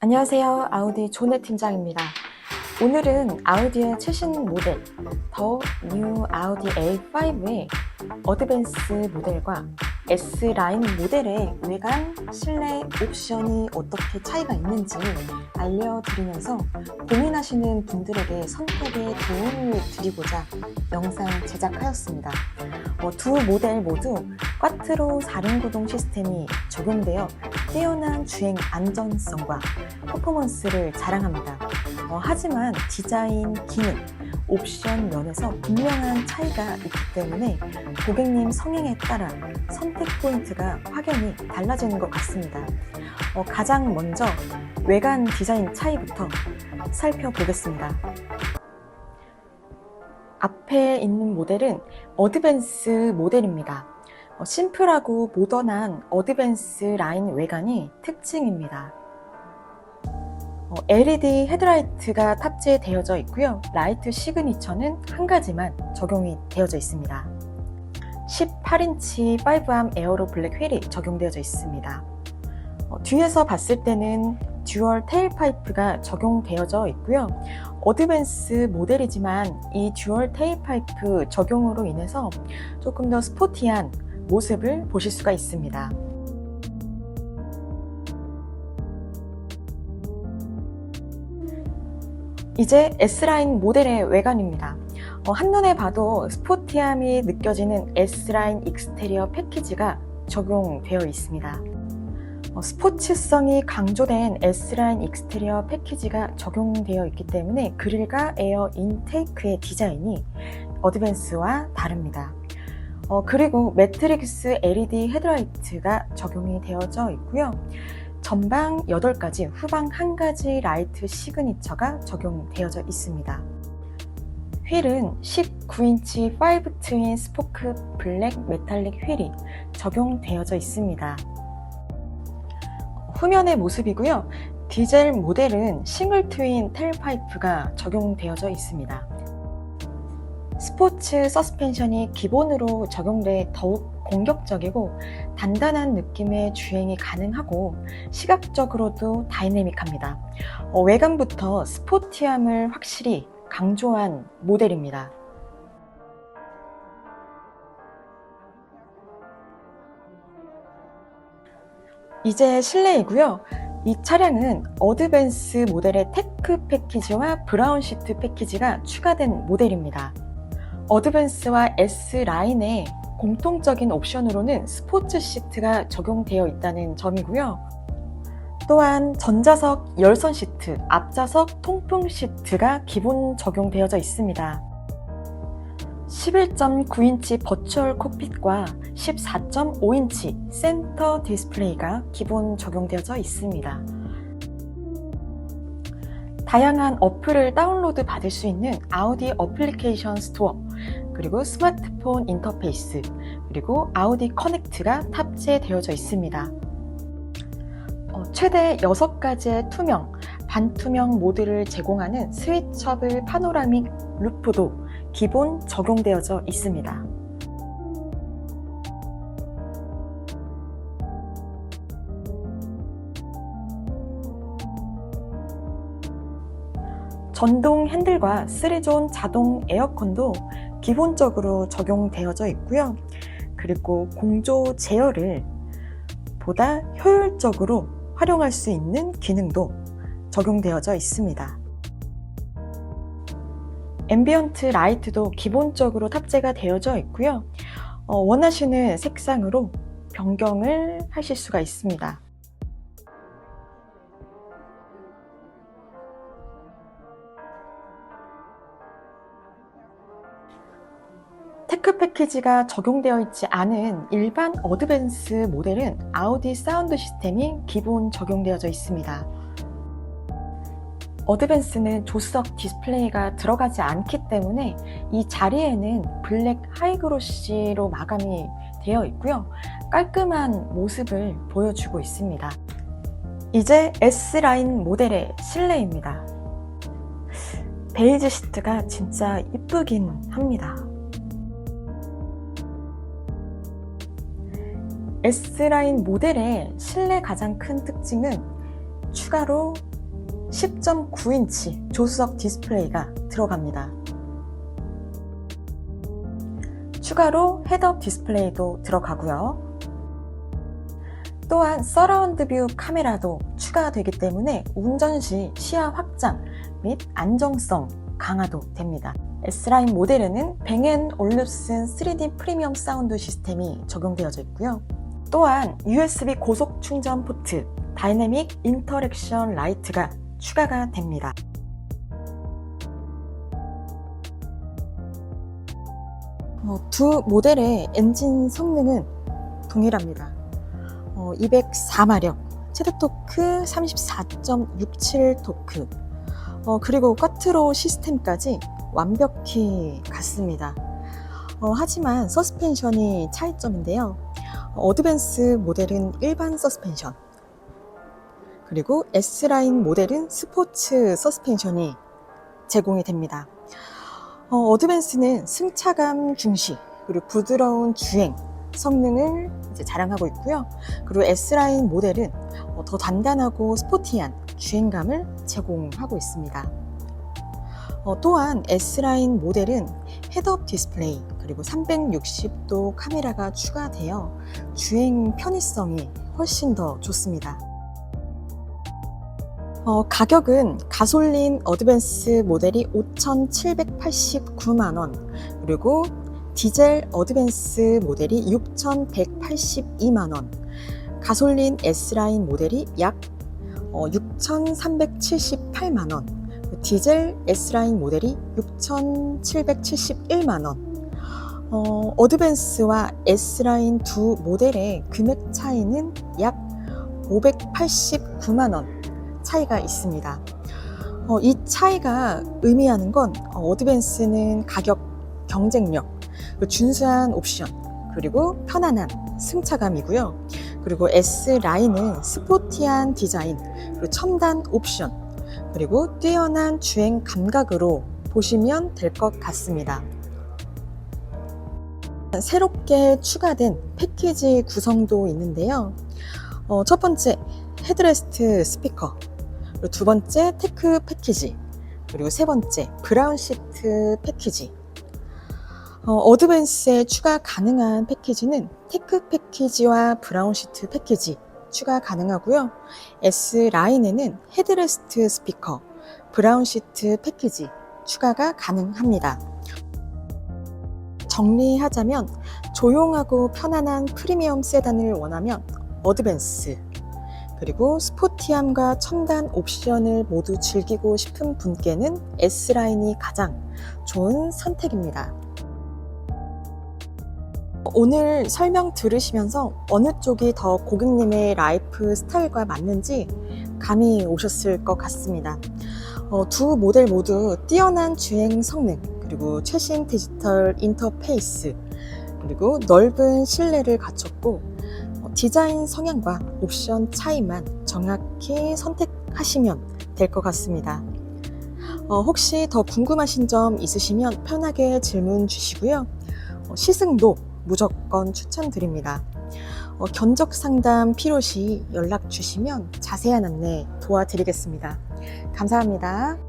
안녕하세요. 아우디 조네 팀장입니다. 오늘은 아우디의 최신 모델, 더 뉴 아우디 A5의 어드밴스 모델과 S라인 모델의 외관, 실내 옵션이 어떻게 차이가 있는지 알려드리면서 고민하시는 분들에게 선택에 도움을 드리고자 영상 제작하였습니다. 어, 두 모델 모두 꽈트로 4륜 구동 시스템이 적용되어 뛰어난 주행 안전성과 퍼포먼스를 자랑합니다. 어, 하지만 디자인, 기능, 옵션 면에서 분명한 차이가 있기 때문에 고객님 성향에 따라 선택 포인트가 확연히 달라지는 것 같습니다. 어, 가장 먼저 외관 디자인 차이부터 살펴보겠습니다. 앞에 있는 모델은 어드밴스 모델입니다. 어, 심플하고 모던한 어드밴스 라인 외관이 특징입니다. 어, LED 헤드라이트가 탑재되어져 있고요. 라이트 시그니처는 한 가지만 적용이 되어져 있습니다. 18인치 5암 에어로 블랙 휠이 적용되어져 있습니다. 어, 뒤에서 봤을 때는 듀얼 테일파이프가 적용되어져 있고요. 어드밴스 모델이지만 이 듀얼 테일파이프 적용으로 인해서 조금 더 스포티한 모습을 보실 수가 있습니다. 이제 S라인 모델의 외관입니다. 어, 한눈에 봐도 스포티함이 느껴지는 S라인 익스테리어 패키지가 적용되어 있습니다. 어, 스포츠성이 강조된 S라인 익스테리어 패키지가 적용되어 있기 때문에 그릴과 에어 인테이크의 디자인이 어드밴스와 다릅니다. 어, 그리고 매트릭스 LED 헤드라이트가 적용이 되어져 있고요. 전방 8가지, 후방 1가지 라이트 시그니처가 적용되어져 있습니다. 휠은 19인치 5 트윈 스포크 블랙 메탈릭 휠이 적용되어져 있습니다. 후면의 모습이고요. 디젤 모델은 싱글 트윈 텔파이프가 적용되어져 있습니다. 스포츠 서스펜션이 기본으로 적용돼 더욱 공격적이고 단단한 느낌의 주행이 가능하고 시각적으로도 다이내믹합니다. 어, 외관부터 스포티함을 확실히 강조한 모델입니다. 이제 실내이고요. 이 차량은 어드밴스 모델의 테크 패키지와 브라운 시트 패키지가 추가된 모델입니다. 어드밴스와 S 라인의 공통적인 옵션으로는 스포츠 시트가 적용되어 있다는 점이고요. 또한 전자석 열선 시트, 앞좌석 통풍 시트가 기본 적용되어져 있습니다. 11.9인치 버추얼 콕핏과 14.5인치 센터 디스플레이가 기본 적용되어져 있습니다. 다양한 어플을 다운로드 받을 수 있는 아우디 어플리케이션 스토어, 그리고 스마트폰 인터페이스, 그리고 아우디 커넥트가 탑재되어져 있습니다. 어, 최대 6가지의 투명, 반투명 모드를 제공하는 스위처블 파노라믹 루프도 기본 적용되어져 있습니다. 전동 핸들과 3존 자동 에어컨도 기본적으로 적용되어져 있고요. 그리고 공조 제어를 보다 효율적으로 활용할 수 있는 기능도 적용되어져 있습니다. 앰비언트 라이트도 기본적으로 탑재가 되어져 있고요. 어, 원하시는 색상으로 변경을 하실 수가 있습니다. 테크 패키지가 적용되어 있지 않은 일반 어드밴스 모델은 아우디 사운드 시스템이 기본 적용되어져 있습니다. 어드밴스는 조수석 디스플레이가 들어가지 않기 때문에 이 자리에는 블랙 하이그로시로 마감이 되어 있고요. 깔끔한 모습을 보여주고 있습니다. 이제 S라인 모델의 실내입니다. 베이지 시트가 진짜 이쁘긴 합니다. S라인 모델의 실내 가장 큰 특징은 추가로 10.9인치 조수석 디스플레이가 들어갑니다. 추가로 헤드업 디스플레이도 들어가고요. 또한 서라운드 뷰 카메라도 추가되기 때문에 운전 시 시야 확장 및 안정성 강화도 됩니다. S라인 모델에는 뱅앤올루슨 3D 프리미엄 사운드 시스템이 적용되어져 있고요. 또한 USB 고속 충전 포트, 다이내믹 인터랙션 라이트가 추가가 됩니다. 어, 두 모델의 엔진 성능은 동일합니다. 어, 204마력, 최대 토크 34.67 토크, 어, 그리고 쿼트로 시스템까지 완벽히 같습니다. 어, 하지만 서스펜션이 차이점인데요. 어드밴스 모델은 일반 서스펜션, 그리고 S라인 모델은 스포츠 서스펜션이 제공이 됩니다. 어, 어드밴스는 승차감 중시, 그리고 부드러운 주행, 성능을 자랑하고 있고요. 그리고 S라인 모델은 어, 더 단단하고 스포티한 주행감을 제공하고 있습니다. 어, 또한 S라인 모델은 헤드업 디스플레이 그리고 360도 카메라가 추가되어 주행 편의성이 훨씬 더 좋습니다. 어, 가격은 가솔린 어드밴스 모델이 5,789만 원, 그리고 디젤 어드밴스 모델이 6,182만 원, 가솔린 S라인 모델이 약 어, 6,378만 원, 디젤 S라인 모델이 6,771만 원. 어, 어드밴스와 S라인 두 모델의 금액 차이는 약 589만 원 차이가 있습니다. 어, 이 차이가 의미하는 건 어, 어드밴스는 가격, 경쟁력, 준수한 옵션, 그리고 편안한 승차감이고요. 그리고 S 라인은 스포티한 디자인, 그리고 첨단 옵션, 그리고 뛰어난 주행 감각으로 보시면 될 것 같습니다. 새롭게 추가된 패키지 구성도 있는데요. 어, 첫 번째, 헤드레스트 스피커. 두 번째, 테크 패키지. 그리고 세 번째, 브라운 시트 패키지. 어, 어드밴스에 추가 가능한 패키지는 테크 패키지와 브라운 시트 패키지 추가 가능하고요. S 라인에는 헤드레스트 스피커, 브라운 시트 패키지 추가가 가능합니다. 정리하자면 조용하고 편안한 프리미엄 세단을 원하면 어드밴스 그리고 스포티함과 첨단 옵션을 모두 즐기고 싶은 분께는 S라인이 가장 좋은 선택입니다. 오늘 설명 들으시면서 어느 쪽이 더 고객님의 라이프 스타일과 맞는지 감이 오셨을 것 같습니다. 어, 두 모델 모두 뛰어난 주행 성능, 그리고 최신 디지털 인터페이스, 그리고 넓은 실내를 갖췄고 어, 디자인 성향과 옵션 차이만 정확히 선택하시면 될 것 같습니다. 어, 혹시 더 궁금하신 점 있으시면 편하게 질문 주시고요. 어, 시승도 무조건 추천드립니다. 어, 견적 상담 필요시 연락 주시면 자세한 안내 도와드리겠습니다. 감사합니다.